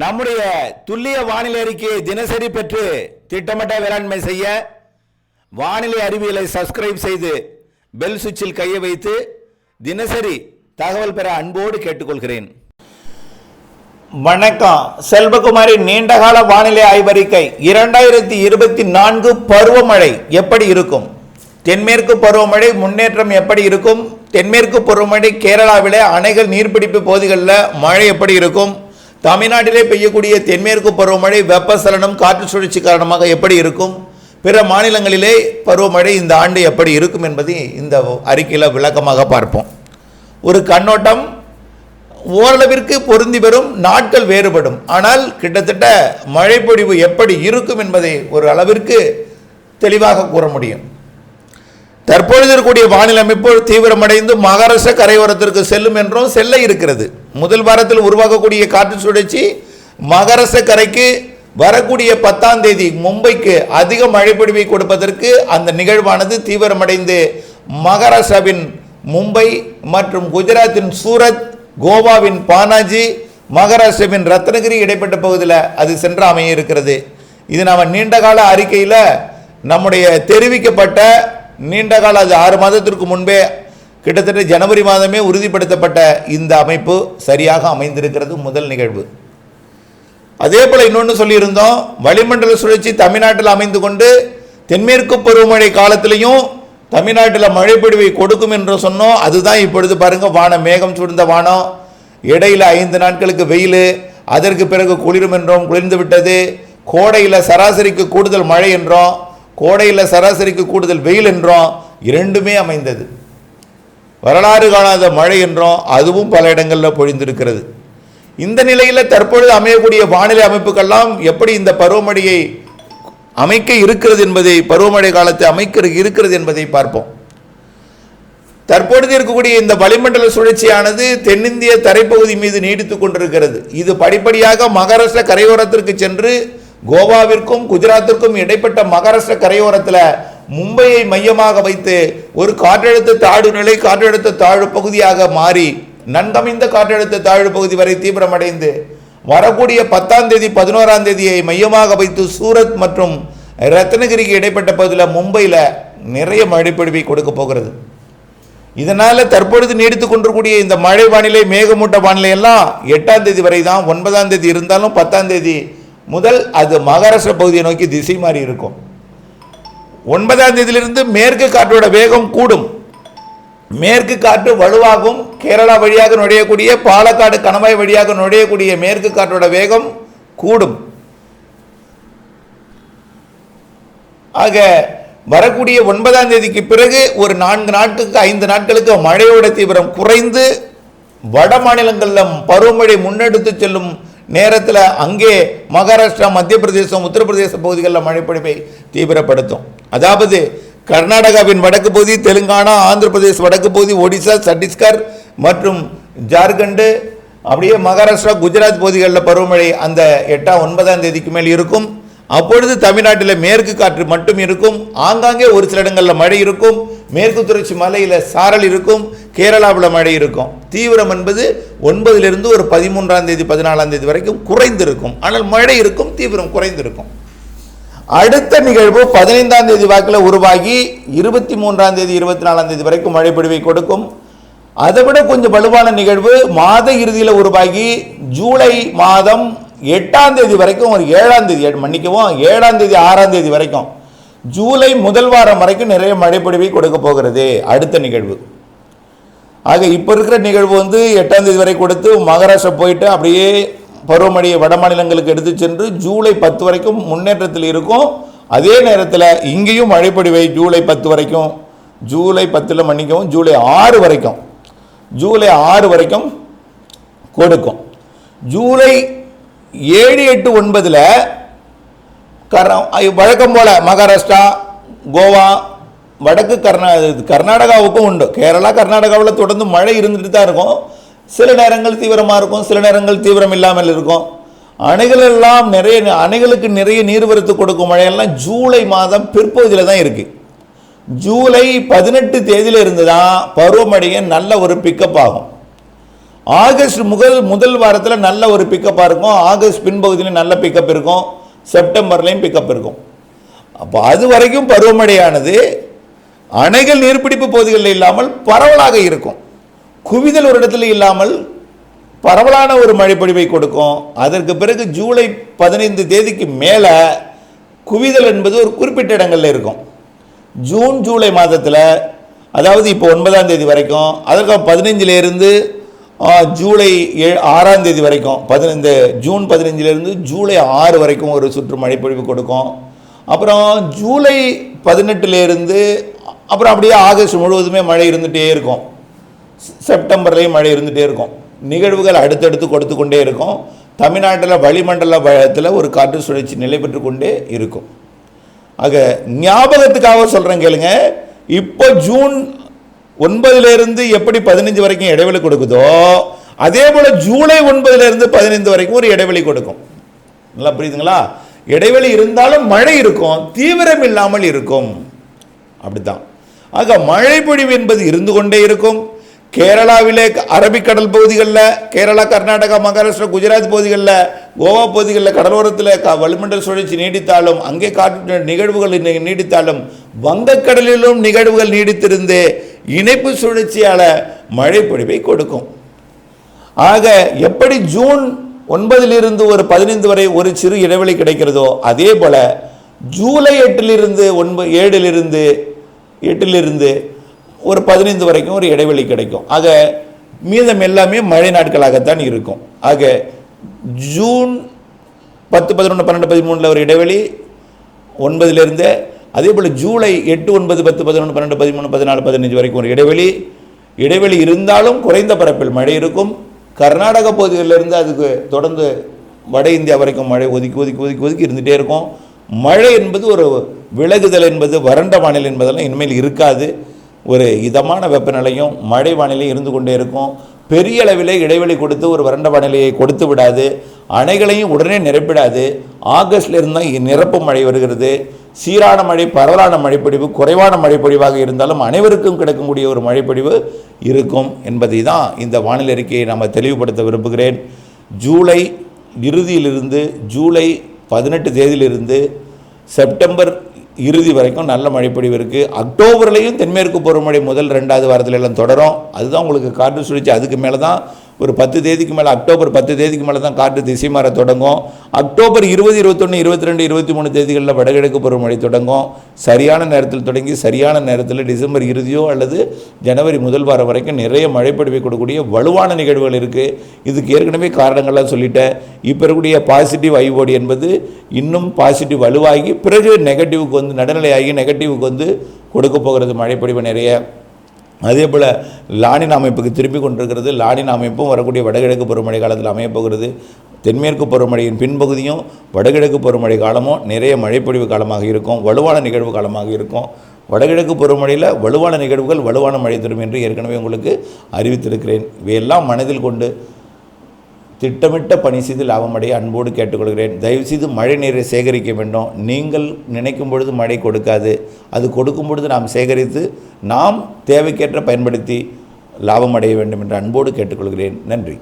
நம்முடைய துல்லிய வானிலை அறிக்கையை தினசரி பெற்று திட்டமிட்ட வேளாண்மை செய்ய வானிலை அறிவியலை சப்ஸ்கிரைப் செய்து பெல் சுவிட்சில் கையை வைத்து தினசரி தகவல் பெற அன்போடு கேட்டுக்கொள்கிறேன். வணக்கம். செல்வகுமாரி நீண்டகால வானிலை ஆய்வறிக்கை. இரண்டாயிரத்தி இருபத்தி நான்கு பருவமழை எப்படி இருக்கும்? தென்மேற்கு பருவமழை முன்னேற்றம் எப்படி இருக்கும்? தென்மேற்கு பருவமழை கேரளாவிலே அணைகள் நீர்பிடிப்பு பகுதிகளில் மழை எப்படி இருக்கும்? தமிழ்நாட்டிலே பெய்யக்கூடிய தென்மேற்கு பருவமழை வெப்பசலனம் காற்று சுழற்சி காரணமாக எப்படி இருக்கும்? பிற மாநிலங்களிலே பருவமழை இந்த ஆண்டு எப்படி இருக்கும் என்பதை இந்த அறிக்கையில் விளக்கமாக பார்ப்போம். ஒரு கண்ணோட்டம் ஓரளவிற்கு பொருந்தி வரும் நாட்கள் வேறுபடும். ஆனால் கிட்டத்தட்ட மழைப்பொழிவு எப்படி இருக்கும் என்பதை ஒரு அளவிற்கு தெளிவாக கூற முடியும். தற்பொழுது இருக்கக்கூடிய வானிலை அமைப்பு தீவிரமடைந்து மகாராஷ்டிர கரையோரத்திற்கு செல்லும் என்றும் செல்ல இருக்கிறது. முதல் வாரத்தில் உருவாகக்கூடிய காற்று சுழற்சி மகரச கரைக்கு வரக்கூடிய பத்தாம் தேதி மும்பைக்கு அதிக மழைப்பொழிவை கொடுப்பதற்கு அந்த நிகழ்வானது தீவிரமடைந்து மகாராஷ்டிராவின் மும்பை மற்றும் குஜராத்தின் சூரத் கோவாவின் பானாஜி மகாராஷ்டிராவின் ரத்னகிரி இடைப்பட்ட பகுதியில் அது சென்று அமைய இருக்கிறது. இது நாம் நீண்டகால அறிக்கையில் நம்முடைய தெரிவிக்கப்பட்ட நீண்டகால அது ஆறு மாதத்திற்கு முன்பே கிட்டத்தட்ட ஜனவரி மாதமே உறுதிப்படுத்தப்பட்ட இந்த அமைப்பு சரியாக அமைந்திருக்கிறது முதல் நிகழ்வு. அதே போல் இன்னொன்று சொல்லியிருந்தோம் வளிமண்டல சுழற்சி தமிழ்நாட்டில் அமைந்து கொண்டு தென்மேற்கு பருவமழை காலத்திலையும் தமிழ்நாட்டில் மழைப்பொழிவை கொடுக்கும் என்று சொன்னோம். அதுதான் இப்பொழுது பாருங்கள் வானம் மேகம் சூழ்ந்த வானம். இடையில் ஐந்து நாட்களுக்கு வெயில் அதற்கு பிறகு குளிரும் என்றோம் குளிர்ந்து விட்டது. கோடையில் சராசரிக்கு கூடுதல் மழை என்றோம் கோடையில் சராசரிக்கு கூடுதல் வெயில் என்றோம் இரண்டுமே அமைந்தது. வரலாறு காணாத மழை என்றோம் அதுவும் பல இடங்களில் பொழிந்திருக்கிறது. இந்த நிலையில் தற்பொழுது அமையக்கூடிய வானிலை அமைப்புகள்லாம் எப்படி இந்த பருவமழையை அமைக்க இருக்கிறது என்பதை பருவமழை காலத்தை அமைக்க இருக்கிறது என்பதை பார்ப்போம். தற்பொழுது இருக்கக்கூடிய இந்த வளிமண்டல சுழற்சியானது தென்னிந்திய தரைப்பகுதி மீது நீடித்துக் கொண்டிருக்கிறது. இது படிப்படியாக மகாராஷ்டிர கரையோரத்திற்கு சென்று கோவாவிற்கும் குஜராத்திற்கும் இடைப்பட்ட மகாராஷ்டிர கரையோரத்தில் மும்பையை மையமாக வைத்து ஒரு காற்றழுத்த தாழ்வு நிலை காற்றழுத்த தாழ்வு பகுதியாக மாறி நன்கமைந்த காற்றழுத்த தாழ்வு பகுதி வரை தீவிரமடைந்து வரக்கூடிய பத்தாம் தேதி பதினோராம் தேதியை மையமாக வைத்து சூரத் மற்றும் ரத்னகிரிக்கு இடைப்பட்ட பகுதியில் மும்பையில் நிறைய மழைப்பொழிவை கொடுக்க போகிறது. இதனால் தற்பொழுது நீடித்து கொண்டிருக்கூடிய இந்த மழை வானிலை மேகமூட்ட வானிலை எல்லாம் எட்டாம் தேதி வரை தான் ஒன்பதாம் தேதி இருந்தாலும் பத்தாம் தேதி முதல் அது மகாராஷ்டிரா பகுதியை நோக்கி திசை மாறி இருக்கும். ஒன்பதாம் தேதியிலிருந்து மேற்கு காற்றோட வேகம் கூடும். மேற்கு காற்று வலுவாகும். கேரளா வழியாக நுழையக்கூடிய பாலக்காடு கணவாய் வழியாக நுழையக்கூடிய மேற்கு காற்றோட வேகம் கூடும். ஆக வரக்கூடிய ஒன்பதாம் தேதிக்கு பிறகு ஒரு நான்கு நாட்களுக்கு ஐந்து நாட்களுக்கு மழையோட தீவிரம் குறைந்து வட மாநிலங்களில் பருவமழை முன்னெடுத்து செல்லும் நேரத்தில் அங்கே மகாராஷ்டிரா மத்திய பிரதேசம் உத்தரப்பிரதேச பகுதிகளில் மழைப்பொழிவை தீவிரப்படுத்தும். அதாவது கர்நாடகாவின் வடக்கு பகுதி தெலுங்கானா ஆந்திர பிரதேஷ் வடக்கு பகுதி ஒடிசா சத்தீஸ்கர் மற்றும் ஜார்க்கண்டு அப்படியே மகாராஷ்டிரா குஜராத் பகுதிகளில் பருவமழை அந்த எட்டாம் ஒன்பதாம் தேதிக்கு மேல் இருக்கும். அப்பொழுது தமிழ்நாட்டில் மேற்கு காற்று மட்டும் இருக்கும். ஆங்காங்கே ஒரு சில இடங்களில் மழை இருக்கும். மேற்கு தொடர்ச்சி மலையில் சாரல் இருக்கும். கேரளாவில் மழை இருக்கும். தீவிரம் என்பது ஒன்பதிலிருந்து ஒரு பதிமூன்றாம் தேதி பதினாலாம் தேதி வரைக்கும் குறைந்திருக்கும். ஆனால் மழை இருக்கும் தீவிரம் குறைந்திருக்கும். அடுத்த நிகழ்வு பதினைந்தாம் தேதி வாக்கில் உருவாகி இருபத்தி மூன்றாம் தேதி இருபத்தி நாலாம் தேதி வரைக்கும் மழை பொழிவை கொடுக்கும். அதை விட கொஞ்சம் வலுவான நிகழ்வு மாத இறுதியில் உருவாகி ஜூலை மாதம் எட்டாம் தேதி வரைக்கும் ஒரு ஏழாம் தேதி மன்னிக்கவும் ஏழாம் தேதி ஆறாம் தேதி வரைக்கும் ஜூலை முதல் வாரம் வரைக்கும் நிறைய மழைப்பொழிவை கொடுக்க போகிறது. அடுத்த நிகழ்வு. ஆக இப்போ இருக்கிற நிகழ்வு வந்து எட்டாம் தேதி வரை கொடுத்து மகாராஷ்டிரா போயிட்டு அப்படியே பருவமழையை வட மாநிலங்களுக்கு எடுத்து சென்று ஜூலை பத்து வரைக்கும் முன்னேற்றத்தில் இருக்கும். அதே நேரத்தில் இங்கேயும் மழைப்பொழிவை ஜூலை பத்து வரைக்கும் ஜூலை பத்தில் மன்னிக்கவும் ஜூலை ஆறு வரைக்கும் ஜூலை ஆறு வரைக்கும் கொடுக்கும். ஜூலை ஏழு எட்டு ஒன்பதில் கர வழக்கம் போல் மகாராஷ்டிரா கோவா வடக்கு கர்நா கர்நாடகாவுக்கும் உண்டு. கேரளா கர்நாடகாவில் தொடர்ந்து மழை இருந்துட்டு தான் இருக்கும். சில நேரங்கள் தீவிரமாக இருக்கும் சில நேரங்கள் தீவிரம் இல்லாமல் இருக்கும். அணைகளெல்லாம் நிறைய அணைகளுக்கு நிறைய நீர்வரத்து கொடுக்கும் மழையெல்லாம் ஜூலை மாதம் பிற்பகுதியில் தான் இருக்குது ஜூலை பதினெட்டு தேதியில் இருந்து தான் பருவமழையை நல்ல ஒரு பிக்கப் ஆகும். ஆகஸ்ட் முதல் முதல் வாரத்தில் நல்ல ஒரு பிக்கப்பாக இருக்கும். ஆகஸ்ட் பின்பகுதியிலும் நல்ல பிக்கப் இருக்கும். செப்டம்பர்லேயும் பிக்கப் இருக்கும். அப்போ அது வரைக்கும் பருவமழையானது அணைகள் நீர்பிடிப்பு பகுதிகளில் இல்லாமல் பரவலாக இருக்கும். குவிதல் ஒரு இடத்துல இல்லாமல் பரவலான ஒரு மழைப்பொழிவை கொடுக்கும். அதற்கு பிறகு ஜூலை பதினைந்து தேதிக்கு மேலே குவிதல் என்பது ஒரு குறிப்பிட்ட இடங்களில் இருக்கும். ஜூன் ஜூலை மாதத்தில் அதாவது இப்போ ஒன்பதாம் தேதி வரைக்கும் அதற்கு பதினஞ்சிலேருந்து ஜூலை ஏ ஆறாம் தேதி வரைக்கும் பதினைந்து ஜூன் பதினஞ்சிலேருந்து ஜூலை ஆறு வரைக்கும் ஒரு சுற்று மழைப்பொழிவு கொடுக்கும். அப்புறம் ஜூலை பதினெட்டுலேருந்து அப்புறம் அப்படியே ஆகஸ்ட் முழுவதுமே மழை இருந்துகிட்டே இருக்கும். செப்டம்பர்லேயும் மழை இருந்துகிட்டே இருக்கும். நிகழ்வுகள் அடுத்தடுத்து கொடுத்து கொண்டே இருக்கும். தமிழ்நாட்டில் வளிமண்டல வளத்தில் ஒரு காற்று சுழற்சி நிலை பெற்று கொண்டே இருக்கும். ஆக ஞாபகத்துக்காக சொல்கிறேன் கேளுங்க. இப்போ ஜூன் ஒன்பதுலேருந்து எப்படி பதினஞ்சு வரைக்கும் இடைவெளி கொடுக்குதோ அதே போல் ஜூலை ஒன்பதுலேருந்து பதினைந்து வரைக்கும் ஒரு இடைவெளி கொடுக்கும். நல்லா புரியுதுங்களா? இடைவெளி இருந்தாலும் மழை இருக்கும் தீவிரம் இல்லாமல் இருக்கும். அப்படித்தான். ஆக மழை பொழிவு என்பது இருந்து கொண்டே இருக்கும். கேரளாவிலே அரபிக்கடல் பகுதிகளில் கேரளா கர்நாடகா மகாராஷ்டிரா குஜராத் பகுதிகளில் கோவா பகுதிகளில் கடலோரத்தில் க வளிமண்டல் சுழற்சி நீடித்தாலும் அங்கே காற்று நிகழ்வுகள் நீ- நீடித்தாலும் வங்கக்கடலிலும் நிகழ்வுகள் நீடித்திருந்து இணைப்பு சுழற்சியால் மழை பொழிவை கொடுக்கும். ஆக எப்படி ஜூன் ஒன்பதிலிருந்து ஒரு பதினைந்து வரை ஒரு சிறு இடைவெளி கிடைக்கிறதோ அதே போல் ஜூலை எட்டிலிருந்து ஒன்பது ஏழிலிருந்து எட்டிலிருந்து ஒரு பதினைந்து வரைக்கும் ஒரு இடைவெளி கிடைக்கும். ஆக மீதம் எல்லாமே மழை நாட்களாகத்தான் இருக்கும். ஆக ஜூன் பத்து பதினொன்று பன்னெண்டு பதிமூணில் ஒரு இடைவெளி ஒன்பதுலேருந்து அதே போல் ஜூலை எட்டு ஒன்பது பத்து பதினொன்று பன்னெண்டு பதிமூணு பதினாலு பதினஞ்சு வரைக்கும் ஒரு இடைவெளி. இடைவெளி இருந்தாலும் குறைந்த பரப்பில் மழை இருக்கும். கர்நாடக பகுதிகளிலிருந்து அதுக்கு தொடர்ந்து வட இந்தியா வரைக்கும் மழை ஒதுக்கி ஒதுக்கி ஒதுக்கி ஒதுக்கி இருந்துகிட்டே இருக்கும். மழை என்பது ஒரு விலகுதல் என்பது வறண்ட வானிலை என்பதெல்லாம் இனிமேல் இருக்காது. ஒரு இதமான வெப்பநிலையும் மழை வானிலையும் இருந்து கொண்டே இருக்கும். பெரிய அளவில் இடைவெளி கொடுத்து ஒரு வறண்ட வானிலையை கொடுத்து விடாது. அணைகளையும் உடனே நிரப்பிடாது. ஆகஸ்ட்லேருந்து தான் நிரப்பு மழை வருகிறது. சீரான மழை பரவலான மழைப்பொழிவு குறைவான மழைப்பொழிவாக இருந்தாலும் அனைவருக்கும் கிடைக்கக்கூடிய ஒரு மழைப்பொழிவு இருக்கும் என்பதை தான் இந்த வானிலை அறிக்கையை நாம் தெளிவுபடுத்த விரும்புகிறேன். ஜூலை இறுதியிலிருந்து ஜூலை பதினெட்டு தேதியிலிருந்து செப்டம்பர் இறுதி வரைக்கும் நல்ல மழைப்பொழிவு இருக்குது அக்டோபர்லேயும் தென்மேற்கு பருவமழை முதல் ரெண்டாவது வாரத்தில் எல்லாம் தொடரும். அதுதான் உங்களுக்கு காற்று சுழற்சி அதுக்கு மேலே தான் ஒரு பத்து தேதிக்கு மேலே அக்டோபர் பத்து தேதிக்கு மேலே தான் காற்று திசை மாற தொடங்கும். அக்டோபர் இருபது இருபத்தொன்று இருபத்தி ரெண்டு இருபத்தி மூணு தேதிகளில் வடகிழக்கு பருவமழை தொடங்கும். சரியான நேரத்தில் தொடங்கி சரியான நேரத்தில் டிசம்பர் இறுதியோ அல்லது ஜனவரி முதல் வாரம் வரைக்கும் நிறைய மழைப்பொழிவை கொடுக்கக்கூடிய வலுவான நிகழ்வுகள் இருக்குது இதுக்கு ஏற்கனவே காரணங்கள்லாம் சொல்லிட்டேன். இப்போ இருக்கக்கூடிய பாசிட்டிவ் ஐஓடி என்பது இன்னும் பாசிட்டிவ் வலுவாகி பிறகு நெகட்டிவுக்கு வந்து நடுநிலையாகி நெகட்டிவுக்கு வந்து கொடுக்க போகிறது மழைப்பொழிவு நிறைய. அதே போல் லானின் அமைப்புக்கு திருப்பி கொண்டிருக்கிறது. லானின் அமைப்பும் வரக்கூடிய வடகிழக்கு பருவமழை காலத்தில் அமையப்போகிறது தென்மேற்கு பருவமழையின் பின்பகுதியும் வடகிழக்கு பருவமழை காலமும் நிறைய மழைப்பொழிவு காலமாக இருக்கும். வலுவான நிகழ்வு காலமாக இருக்கும். வடகிழக்கு பருவமழையில் வலுவான நிகழ்வுகள் வலுவான மழை தரும் என்று ஏற்கனவே உங்களுக்கு அறிவித்திருக்கிறேன். இவையெல்லாம் மனதில் கொண்டு திட்டமிட்ட பணி செய்து லாபமடைய அன்போடு கேட்டுக்கொள்கிறேன். தயவுசெய்து மழை நீரை சேகரிக்க வேண்டும். நீங்கள் நினைக்கும் பொழுது மழை கொடுக்காது. அது கொடுக்கும் பொழுது நாம் சேகரித்து நாம் தேவைக்கேற்ற பயன்படுத்தி லாபம் அடைய வேண்டும் என்று அன்போடு கேட்டுக்கொள்கிறேன். நன்றி.